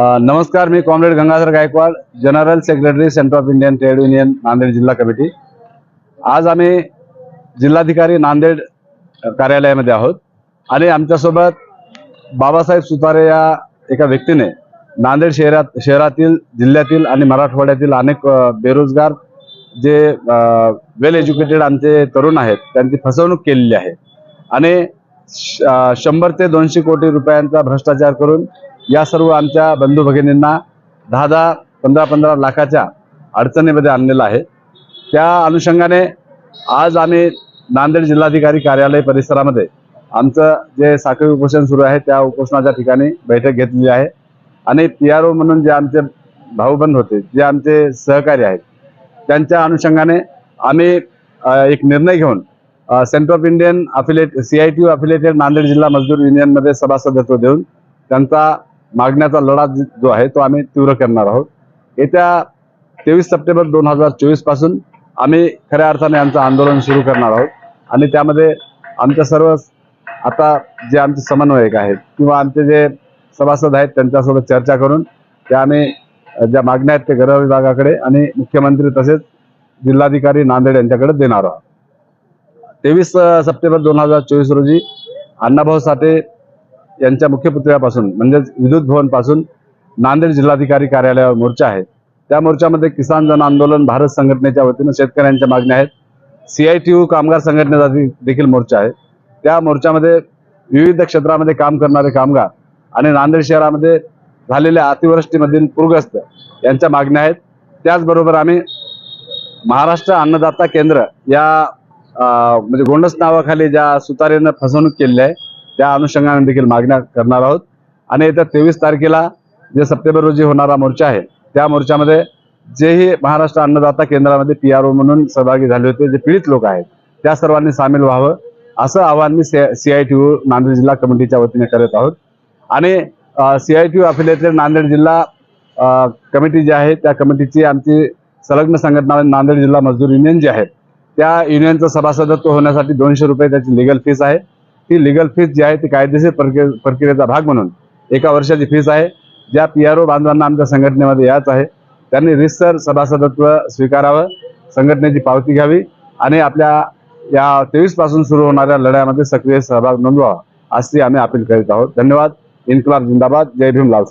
नमस्कार मी comrade Gangadhar Gaikwad general secretary centre of Indian trade union Nanded जिल्हा committee. आज आम्ही जिल्हाधिकारी नांदेड कार्यालयामध्ये आहोत. आणि आमच्यासोबत बाबासाहेब सुतारे या एका व्यक्तीने नांदेड शहरात शहरातील जिल्ह्यातील आणि मराठवाड्यातील अनेक बेरोजगार जे वेल एज्युकेटेड आमचे तरुण आहेत त्यांची फसवणूक केलेली आहे. आणि श- शंभर ते दोनशे कोटी रुपयांचा भ्रष्टाचार करून या सर्व आमच्या बंधू भगिनींना दहा दहा पंधरा पंधरा लाखाच्या अडचणीमध्ये आणलेलं आहे. त्या अनुषंगाने आज आम्ही नांदेड जिल्हाधिकारी कार्यालय परिसरामध्ये आमचं जे साखळी उपोषण सुरू आहे त्या उपोषणाच्या ठिकाणी बैठक घेतलेली आहे. आणि पी आर ओ म्हणून जे आमचे भाऊबंद होते जे आमचे सहकारी आहेत त्यांच्या अनुषंगाने आम्ही एक निर्णय घेऊन centre of Indian affiliate C I T affiliated Nanded जिल्हा मजदूर युनियनमध्ये सभासदत्व देऊन त्यांचा मागण्याचा लढा जो आहे तो आम्ही तीव्र करणार आहोत. येत्या तेवीस सप्टेंबर दोन हजार चोवीसपासून आम्ही खऱ्या अर्थाने आमचं आंदोलन सुरू करणार आहोत. आणि त्यामध्ये आमच्या सर्व आता जे आमचे समन्वयक आहेत किंवा आमचे जे सभासद आहेत त्यांच्यासोबत चर्चा करून त्या आम्ही ज्या मागण्या आहेत ते गृह विभागाकडे आणि मुख्यमंत्री तसेच जिल्हाधिकारी नांदेड यांच्याकडे देणार आहोत. तेवीस सप्टेंबर दोन हजार चोवीस रोजी अण्णाभाऊ साठे यांच्या मुख्य पुतळ्यापासून म्हणजेच विद्युत भवनपासून नांदेड जिल्हाधिकारी कार्यालयावर मोर्चा आहे. त्या मोर्चामध्ये किसान जन आंदोलन भारत संघटनेच्या वतीनं शेतकऱ्यांच्या मागण्या आहेत. सीआयटीयू कामगार संघटनेचा देखील मोर्चा आहे. त्या मोर्चामध्ये विविध क्षेत्रामध्ये काम करणारे कामगार आणि नांदेड शहरामध्ये झालेल्या अतिवृष्टीमधील पूरग्रस्त यांच्या मागण्या आहेत. त्याचबरोबर आम्ही महाराष्ट्र अन्नदाता केंद्र या म्हणजे गोंडस नावाखाली ज्या सुतारेनं फसवणूक केलेली आहे त्या अनुषंगाने देखील मागण्या करणार आहोत. आणि येत्या तेवीस तारखेला जे सप्टेंबर रोजी होणारा मोर्चा आहे त्या मोर्चामध्ये जेही महाराष्ट्र अन्नदाता केंद्रामध्ये पी आर ओ म्हणून सहभागी झाले होते जे पीडित लोक आहेत त्या सर्वांनी सामील व्हावं असं आवाहन मी C I T U Nanded जिल्हा कमिटीच्या वतीने करत आहोत. आणि C I T U affiliated Nanded जिल्हा कमिटी जी आहे त्या कमिटीची आमची संलग्न संघटना नांदेड जिल्हा मजदूर युनियन जी आहे त्या युनियनचं सभासदत्व होण्यासाठी दोनशे रुपये त्याची लिगल फीस आहे. ती लिगल फीस जी आहे ती कायदेशीर प्रक्रियेचा भाग म्हणून एका वर्षाची फीस आहे. ज्या पी आर ओ बांधवांना आमच्या संघटनेमध्ये याच आहे त्यांनी रिस्तर सभासदत्व स्वीकारावं संघटनेची पावती घ्यावी आणि आपल्या या तेवीसपासून सुरू होणाऱ्या लढ्यामध्ये सक्रिय सहभाग नोंदवावा अशी आम्ही अपील करीत आहोत. धन्यवाद. इन्कलाब जिंदाबाद. जय भीम लाल